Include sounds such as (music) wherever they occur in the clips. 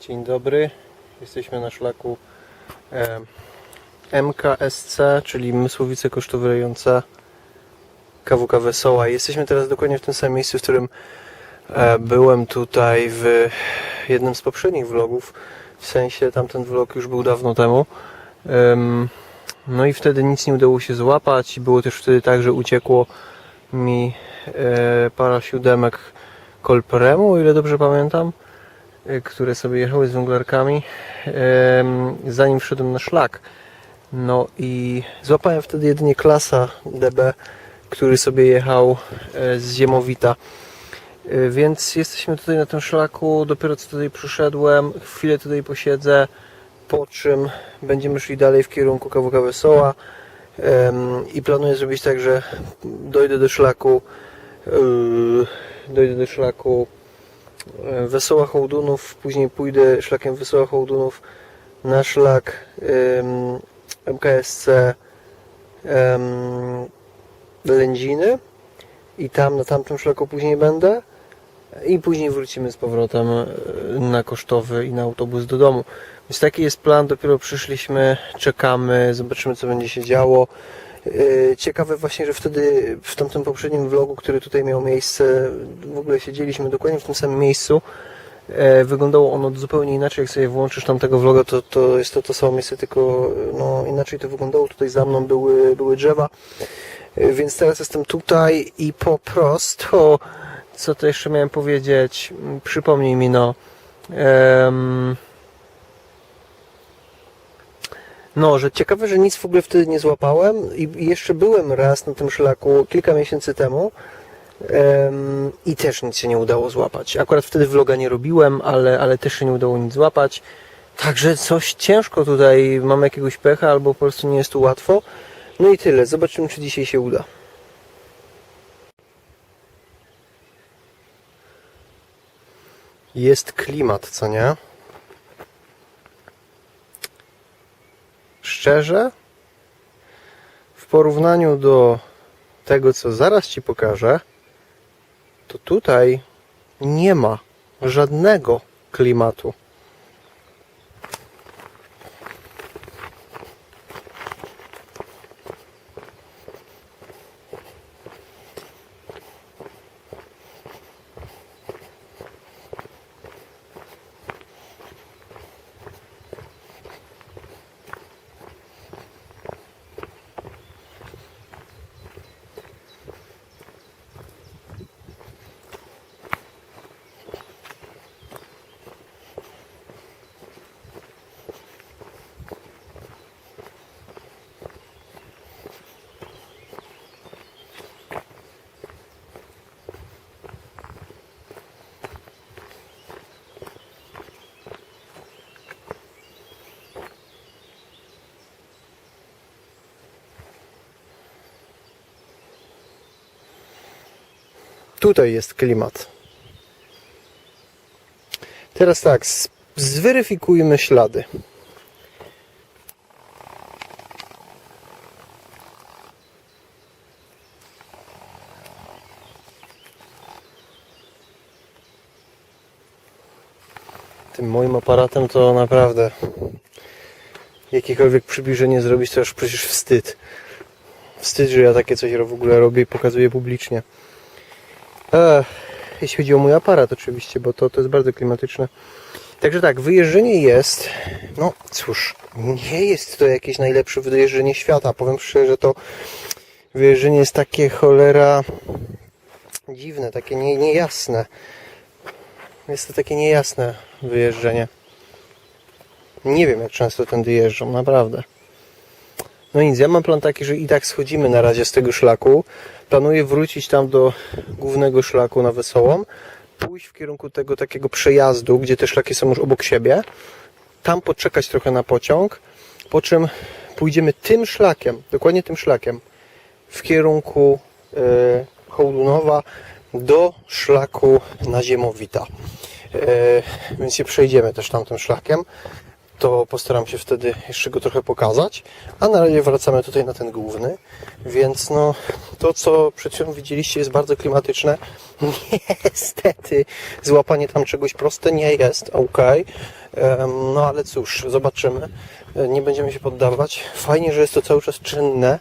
Dzień dobry. Jesteśmy na szlaku MKSC, czyli Mysłowice Kosztowrejące KWK Wesoła. Jesteśmy teraz dokładnie w tym samym miejscu, w którym e, byłem tutaj w jednym z poprzednich vlogów. W sensie tamten vlog już był dawno temu. Em, no i wtedy nic nie udało się złapać. Było też wtedy tak, że uciekło mi e, para siódemek Kolpremu, o ile dobrze pamiętam, które sobie jechały z węglarkami, zanim wszedłem na szlak. No i złapałem wtedy jedynie klasa DB, który sobie jechał e, z Ziemowita. E, Więc jesteśmy tutaj na tym szlaku, dopiero co tutaj przyszedłem, chwilę tutaj posiedzę, po czym będziemy szli dalej w kierunku KWK Wesoła i planuję zrobić tak, że dojdę do szlaku yy, dojdę do szlaku e, Wesoła Hołdunów, później pójdę szlakiem Wesoła Hołdunów na szlak em, MKSC em, Lędziny i tam na tamtym szlaku później będę i później wrócimy z powrotem e, na kosztowy i na autobus do domu. Więc taki jest plan, dopiero przyszliśmy, czekamy, zobaczymy co będzie się działo. Yy, Ciekawe właśnie, że wtedy w tamtym poprzednim vlogu, który tutaj miał miejsce, w ogóle siedzieliśmy dokładnie w tym samym miejscu. E, Wyglądało ono zupełnie inaczej, jak sobie włączysz tamtego vloga, to, to jest to to samo miejsce, tylko no, inaczej to wyglądało. Tutaj za mną były, były drzewa, E, więc teraz jestem tutaj i po prostu, co to jeszcze miałem powiedzieć, Mm, przypomnij mi no, em, no, że ciekawe, że nic w ogóle wtedy nie złapałem i jeszcze byłem raz na tym szlaku kilka miesięcy temu em, i też nic się nie udało złapać. Akurat wtedy vloga nie robiłem, ale, ale też się nie udało nic złapać. Także coś ciężko tutaj, mam jakiegoś pecha albo po prostu nie jest tu łatwo. No i tyle, zobaczymy czy dzisiaj się uda. Jest klimat, co nie? Szczerze, w porównaniu do tego, co zaraz Ci pokażę, to tutaj nie ma żadnego klimatu. Tutaj jest klimat. Teraz tak, zweryfikujmy ślady. Tym moim aparatem to naprawdę jakiekolwiek przybliżenie zrobić to już przecież wstyd. Wstyd, że ja takie coś w ogóle robię i pokazuję publicznie. Jeśli chodzi o mój aparat oczywiście, bo to, to jest bardzo klimatyczne. Także tak, wyjeżdżenie jest, no cóż, nie jest to jakieś najlepsze wyjeżdżenie świata. Powiem szczerze, to wyjeżdżenie jest takie cholera dziwne, takie nie, niejasne. Jest to takie niejasne wyjeżdżenie. Nie wiem jak często tędy jeżdżą, naprawdę. No nic, ja mam plan taki, że i tak schodzimy na razie z tego szlaku. Planuję wrócić tam do głównego szlaku na Wesołą, pójść w kierunku tego takiego przejazdu, gdzie te szlaki są już obok siebie, tam poczekać trochę na pociąg, po czym pójdziemy tym szlakiem, dokładnie tym szlakiem, w kierunku e, Hołdunowa do szlaku na Ziemowita. E, więc się przejdziemy też tamtym szlakiem. To postaram się wtedy jeszcze go trochę pokazać. A na razie wracamy tutaj na ten główny. Więc no, to co przed chwilą widzieliście jest bardzo klimatyczne. (laughs) Niestety, złapanie tam czegoś proste nie jest, ok. No ale cóż, zobaczymy. Nie będziemy się poddawać. Fajnie, że jest to cały czas czynne,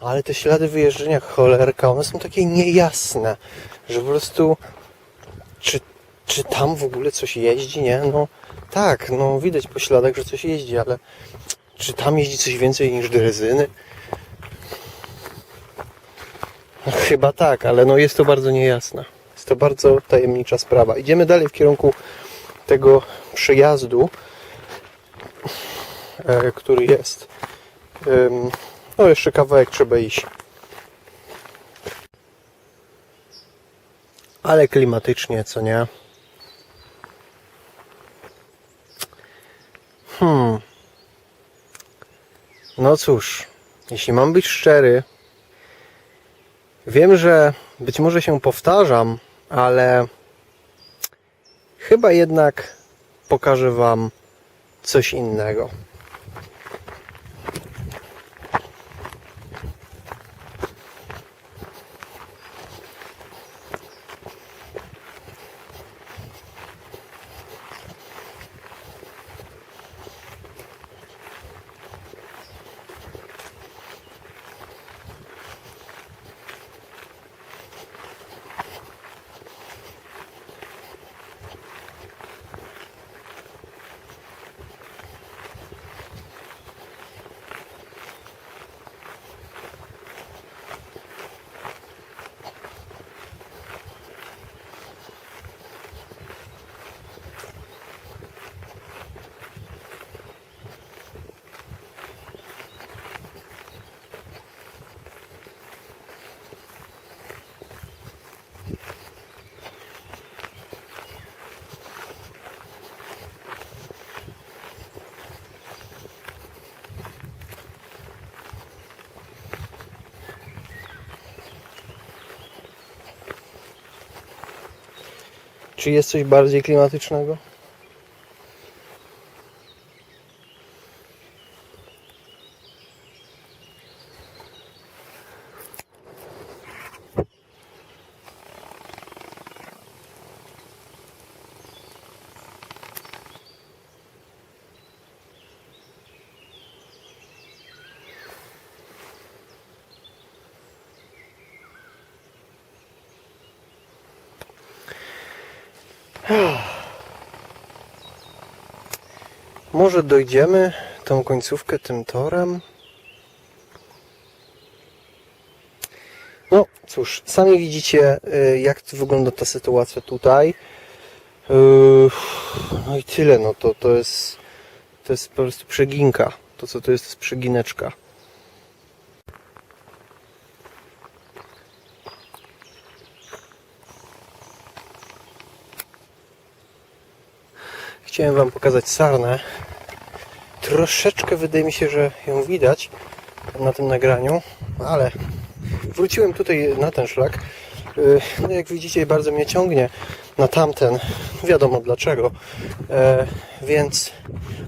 ale te ślady wyjeżdżenia cholerka, one są takie niejasne, że po prostu czy, czy tam w ogóle coś jeździ, nie? No tak, no widać po śladach, że coś jeździ, ale czy tam jeździ coś więcej niż drezyny? No, chyba tak, ale no jest to bardzo niejasne. Jest to bardzo tajemnicza sprawa. Idziemy dalej w kierunku tego przejazdu, e, który jest. No jeszcze kawałek trzeba iść. Ale klimatycznie, co nie? No cóż, jeśli mam być szczery, wiem, że być może się powtarzam, ale chyba jednak pokażę Wam coś innego. Czy jest coś bardziej klimatycznego? Może dojdziemy tą końcówkę tym torem? No cóż, sami widzicie y, jak wygląda ta sytuacja tutaj. Y, No i tyle, no to, to jest to jest po prostu przeginka. To co to jest, to jest przegineczka. Chciałem Wam pokazać sarnę. Troszeczkę wydaje mi się, że ją widać na tym nagraniu, ale wróciłem tutaj na ten szlak. No jak widzicie, bardzo mnie ciągnie na tamten. Wiadomo dlaczego. E, więc,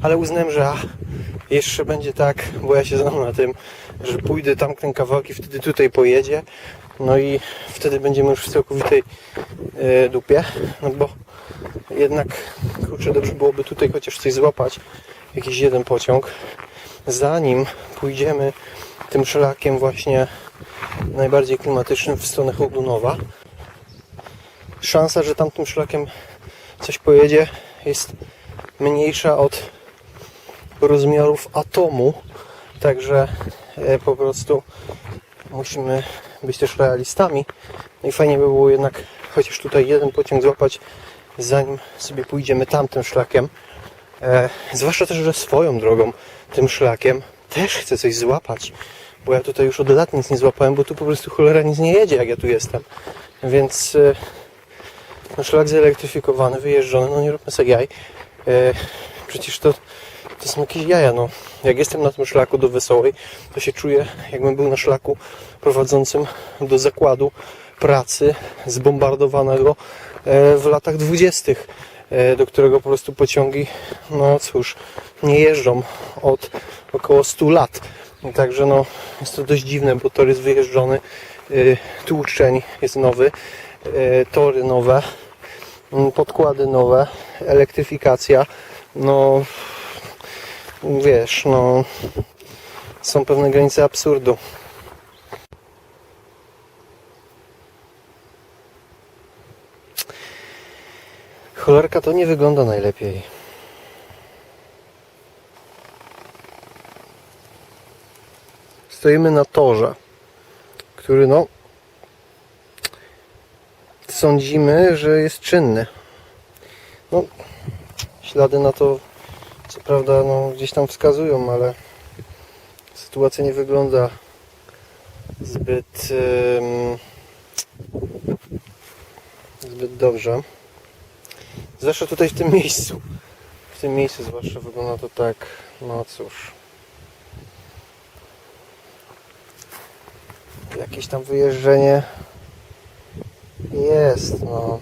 ale uznałem, że a, jeszcze będzie tak, bo ja się znam na tym, że pójdę tam ten kawałek i wtedy tutaj pojedzie. No i wtedy będziemy już w całkowitej e, dupie. No bo jednak kurczę, dobrze byłoby tutaj chociaż coś złapać, jakiś jeden pociąg, zanim pójdziemy tym szlakiem właśnie najbardziej klimatycznym w stronę Hołdunowa. Szansa, że tamtym szlakiem coś pojedzie jest mniejsza od rozmiarów atomu, także e, po prostu musimy być też realistami. No i fajnie by było jednak chociaż tutaj jeden pociąg złapać zanim sobie pójdziemy tamtym szlakiem. E, zwłaszcza też, że swoją drogą tym szlakiem też chcę coś złapać, bo ja tutaj już od lat nic nie złapałem, bo tu po prostu cholera nic nie jedzie, jak ja tu jestem. Więc e, no, szlak zelektryfikowany, wyjeżdżony, no nie róbmy sobie jaj. E, przecież to, to są jakieś jaja, no. Jak jestem na tym szlaku do Wesołej, to się czuję, jakbym był na szlaku prowadzącym do zakładu pracy zbombardowanego e, w latach dwudziestych do którego po prostu pociągi, no cóż, nie jeżdżą od około 100 lat. Także no, jest to dość dziwne, bo tor jest wyjeżdżony, y, tłuczeń jest nowy, y, tory nowe, mm, podkłady nowe, elektryfikacja, no wiesz, no są pewne granice absurdu. Cholerka to nie wygląda najlepiej. Stoimy na torze, który no sądzimy, że jest czynny. No, ślady na to co prawda no, gdzieś tam wskazują, ale sytuacja nie wygląda zbyt zbyt dobrze. Zwłaszcza tutaj w tym miejscu. W tym miejscu zwłaszcza wygląda to tak, no cóż. Jakieś tam wyjeżdżenie jest, no.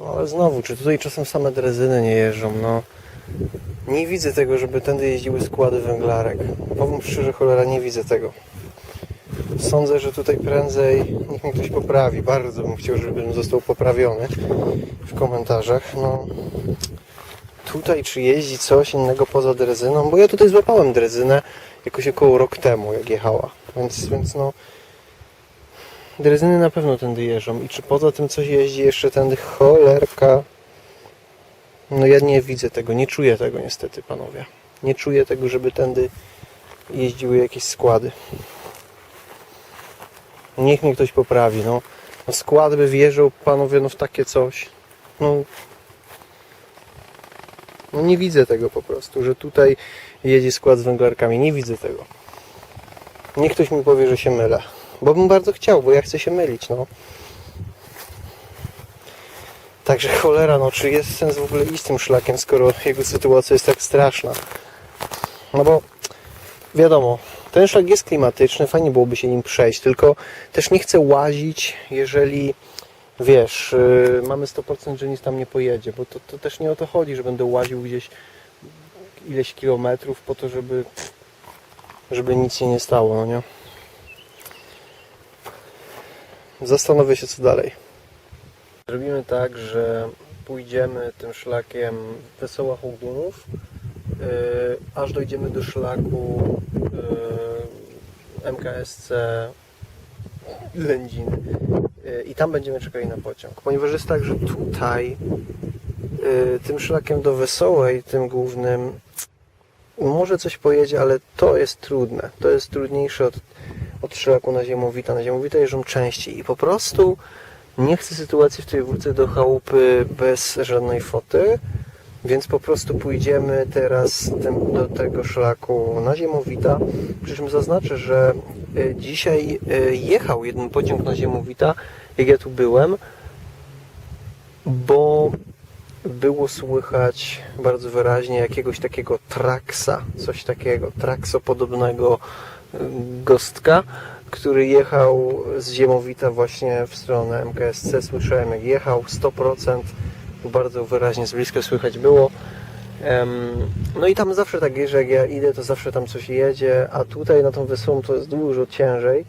No, Ale znowu, czy tutaj czasem same drezyny nie jeżdżą, no. Nie widzę tego, żeby tędy jeździły składy węglarek. Powiem szczerze, cholera, nie widzę tego. Sądzę, że tutaj prędzej niech mnie ktoś poprawi. Bardzo bym chciał, żebym został poprawiony w komentarzach. No, tutaj czy jeździ coś innego poza drezyną? Bo ja tutaj złapałem drezynę jakoś około rok temu, jak jechała. Więc, więc no, drezyny na pewno tędy jeżdżą. I czy poza tym coś jeździ jeszcze tędy? Cholerka. No ja nie widzę tego, nie czuję tego niestety, panowie. Nie czuję tego, żeby tędy jeździły jakieś składy. Niech mnie ktoś poprawi, no. no skład by wjeżdżał, panowie, no w takie coś. No, no nie widzę tego po prostu, że tutaj jedzie skład z węglarkami. Nie widzę tego. Niech ktoś mi powie, że się mylę. Bo bym bardzo chciał, bo ja chcę się mylić, no. Także cholera, no czy jest sens w ogóle iść tym szlakiem, skoro jego sytuacja jest tak straszna? No bo wiadomo, ten szlak jest klimatyczny, fajnie byłoby się nim przejść, tylko też nie chcę łazić, jeżeli wiesz, yy, mamy 100%, że nic tam nie pojedzie, bo to, to też nie o to chodzi, że będę łaził gdzieś ileś kilometrów po to, żeby żeby nic się nie stało, no nie? Zastanowię się co dalej. Zrobimy tak, że pójdziemy tym szlakiem Wesoła Hołdunów, yy, aż dojdziemy do szlaku yy, MKSC Lędziny yy, i tam będziemy czekali na pociąg. Ponieważ jest tak, że tutaj yy, tym szlakiem do Wesołej, tym głównym, może coś pojedzie, ale to jest trudne. To jest trudniejsze od, od szlaku na Ziemowita. Na Ziemowita jeżdżą częściej i po prostu nie chcę sytuacji, w której wrócę do chałupy bez żadnej foty, więc po prostu pójdziemy teraz tym, do tego szlaku na Ziemowita. Przy czym zaznaczę, że y, dzisiaj y, jechał jeden pociąg na Ziemowita, jak ja tu byłem, bo było słychać bardzo wyraźnie jakiegoś takiego traksa, coś takiego, traksopodobnego y, gostka, który jechał z Ziemowita właśnie w stronę MKSC. Słyszałem jak jechał 100%, bardzo wyraźnie z bliska słychać było. No i tam zawsze tak jest, że jak ja idę, to zawsze tam coś jedzie, a tutaj na tą Wesołą to jest dużo ciężej.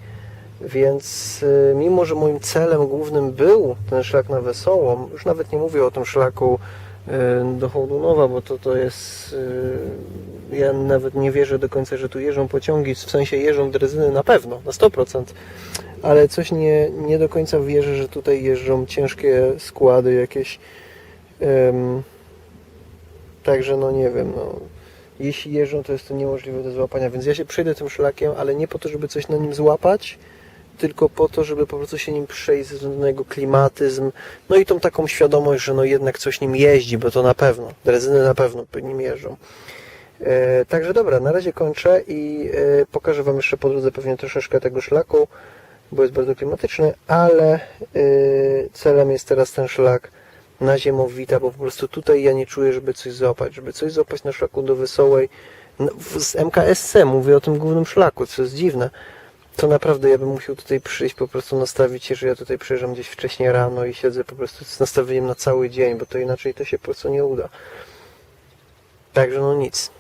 Więc y, mimo, że moim celem głównym był ten szlak na Wesołą, już nawet nie mówię o tym szlaku y, do Hołdunowa, bo to, to jest... y, Ja nawet nie wierzę do końca, że tu jeżdżą pociągi, w sensie jeżdżą drezyny na pewno, na 100%, ale coś nie, nie do końca wierzę, że tutaj jeżdżą ciężkie składy jakieś. Także no nie wiem, no. Jeśli jeżdżą, to jest to niemożliwe do złapania, więc ja się przejdę tym szlakiem, ale nie po to, żeby coś na nim złapać, tylko po to, żeby po prostu się nim przejść ze względu na jego klimatyzm, no i tą taką świadomość, że no jednak coś nim jeździ, bo to na pewno, drezyny na pewno nim jeżdżą. E, także dobra, na razie kończę i e, pokażę Wam jeszcze po drodze pewnie troszeczkę tego szlaku, bo jest bardzo klimatyczny, ale e, celem jest teraz ten szlak na Ziemowita, bo po prostu tutaj ja nie czuję, żeby coś złapać, żeby coś złapać na szlaku do Wesołej, no, z MKSC, mówię o tym głównym szlaku, co jest dziwne, to naprawdę ja bym musiał tutaj przyjść, po prostu nastawić się, że ja tutaj przyjeżdżam gdzieś wcześniej rano i siedzę po prostu z nastawieniem na cały dzień, bo to inaczej to się po prostu nie uda. Także no nic.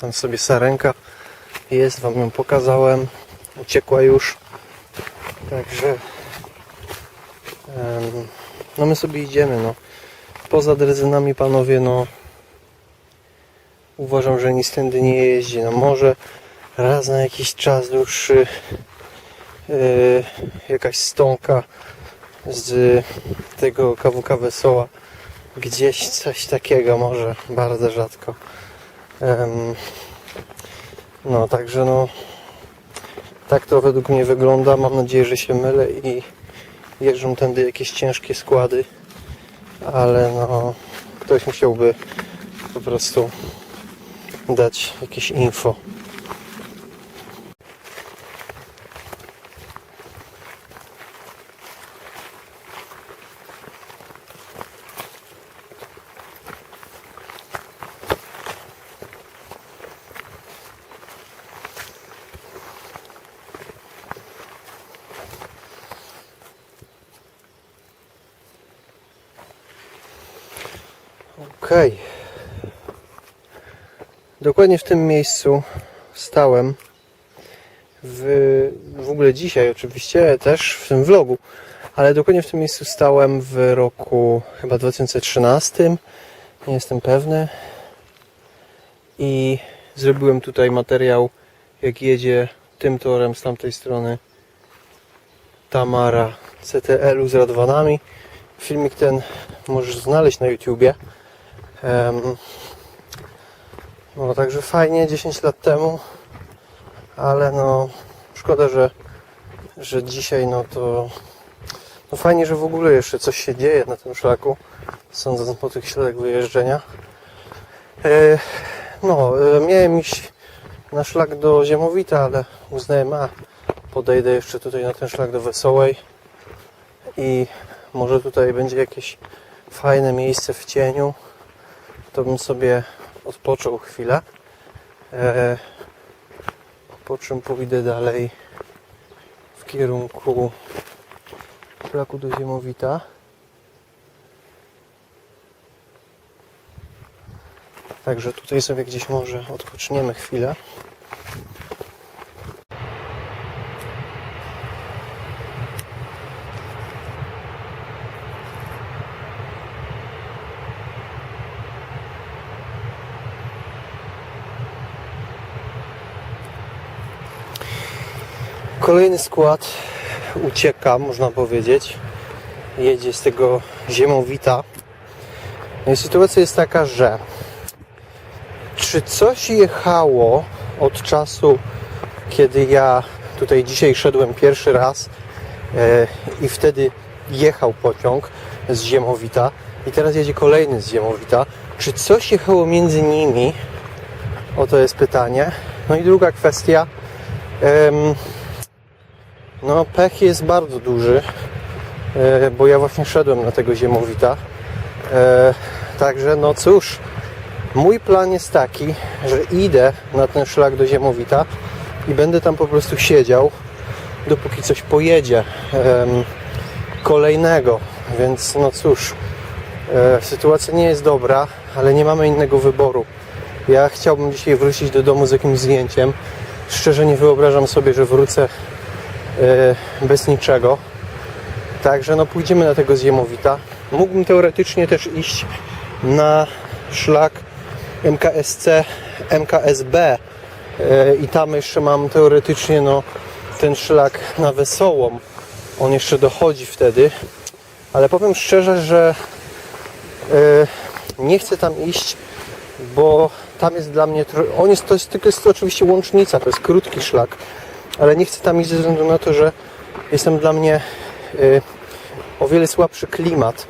Tam sobie sarenka jest, wam ją pokazałem. Uciekła już. Także no my sobie idziemy, no. Poza drezynami panowie, no uważam, że nic tędy nie jeździ. No może raz na jakiś czas dłuższy yy, jakaś stonka z tego kawuka wesoła gdzieś coś takiego może bardzo rzadko no także no tak to według mnie wygląda. Mam nadzieję, że się mylę i jeżdżą tędy jakieś ciężkie składy ale no ktoś musiałby po prostu dać jakieś info Okej. Dokładnie w tym miejscu stałem. W, w ogóle dzisiaj oczywiście też w tym vlogu, ale dokładnie w tym miejscu stałem w roku chyba 2013. Nie jestem pewny. I zrobiłem tutaj materiał, jak jedzie tym torem z tamtej strony Tamara CTL-u z radwanami. Filmik ten możesz znaleźć na YouTubie. No także fajnie 10 lat temu, ale no szkoda, że, że dzisiaj no to no fajnie, że w ogóle jeszcze coś się dzieje na tym szlaku, sądząc po tych śladach wyjeżdżenia. E, no, e, miałem iść na szlak do Ziemowita, ale uznałem, a podejdę jeszcze tutaj na ten szlak do Wesołej i może tutaj będzie jakieś fajne miejsce w cieniu to bym sobie odpoczął chwilę. E, po czym pójdę dalej w kierunku szlaku do Ziemowita. Także tutaj sobie gdzieś może odpoczniemy chwilę. Kolejny skład ucieka, można powiedzieć. Jedzie z tego ziemowita. No i sytuacja jest taka, że czy coś jechało od czasu, kiedy ja tutaj dzisiaj szedłem pierwszy raz e, i wtedy jechał pociąg z Ziemowita i teraz jedzie kolejny z Ziemowita. Czy coś jechało między nimi? Oto jest pytanie. No i druga kwestia. No, pech jest bardzo duży, e, bo ja właśnie szedłem na tego ziemowita. E, Także, no cóż, mój plan jest taki, że idę na ten szlak do ziemowita i będę tam po prostu siedział, dopóki coś pojedzie kolejnego. Więc, no cóż, e, sytuacja nie jest dobra, ale nie mamy innego wyboru. Ja chciałbym dzisiaj wrócić do domu z jakimś zdjęciem. Szczerze nie wyobrażam sobie, że wrócę bez niczego. Także no pójdziemy na tego zjemowita. Mógłbym teoretycznie też iść na szlak MKSC, MKSB e, i tam jeszcze mam teoretycznie no ten szlak na wesołą. On jeszcze dochodzi wtedy, ale powiem szczerze, że e, nie chcę tam iść, bo tam jest dla mnie, on jest, to jest tylko jest to oczywiście łącznica, to jest krótki szlak, ale nie chcę tam iść ze względu na to, że jest tam dla mnie y, o wiele słabszy klimat,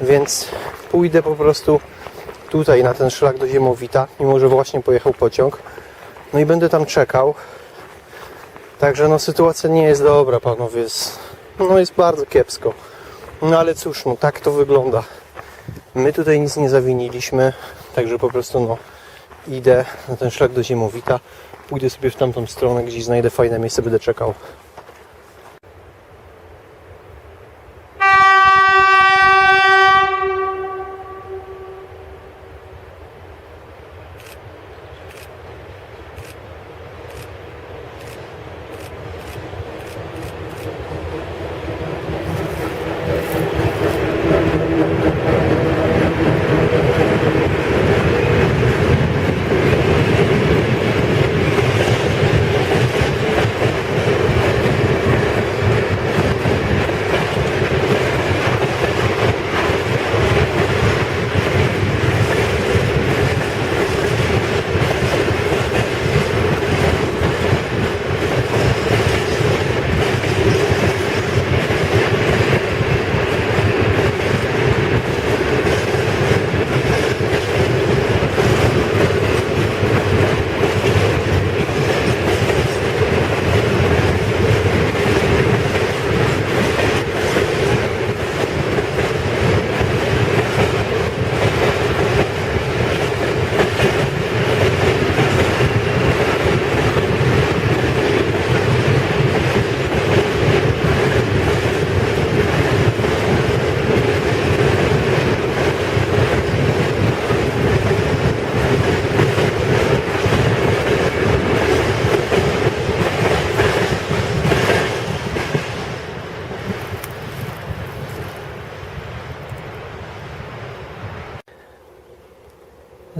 więc pójdę po prostu tutaj na ten szlak do Ziemowita, mimo że właśnie pojechał pociąg. No i będę tam czekał. Także no sytuacja nie jest dobra, panowie. Jest, no jest bardzo kiepsko. No ale cóż, no tak to wygląda. My tutaj nic nie zawiniliśmy, także po prostu no idę na ten szlak do Ziemowita. Pójdę sobie w tamtą stronę, gdzieś znajdę fajne miejsce, będę czekał.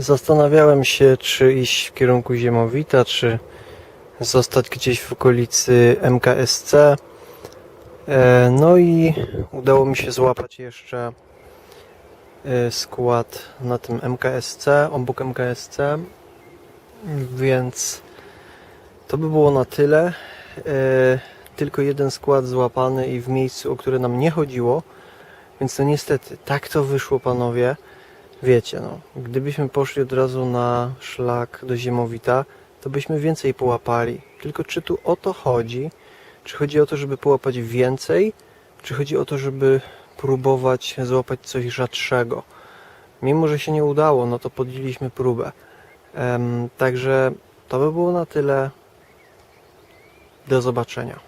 Zastanawiałem się, czy iść w kierunku Ziemowita, czy zostać gdzieś w okolicy MKSC. E, No i udało mi się złapać jeszcze e, skład na tym MKSC, obok MKSC, więc to by było na tyle. E, Tylko jeden skład złapany i w miejscu, o które nam nie chodziło, więc no niestety, tak to wyszło panowie. Wiecie, no, gdybyśmy poszli od razu na szlak do Ziemowita, to byśmy więcej połapali. Tylko czy tu o to chodzi? Czy chodzi o to, żeby połapać więcej? Czy chodzi o to, żeby próbować złapać coś rzadszego? Mimo, że się nie udało, no to podjęliśmy próbę. Em, także to by było na tyle. Do zobaczenia.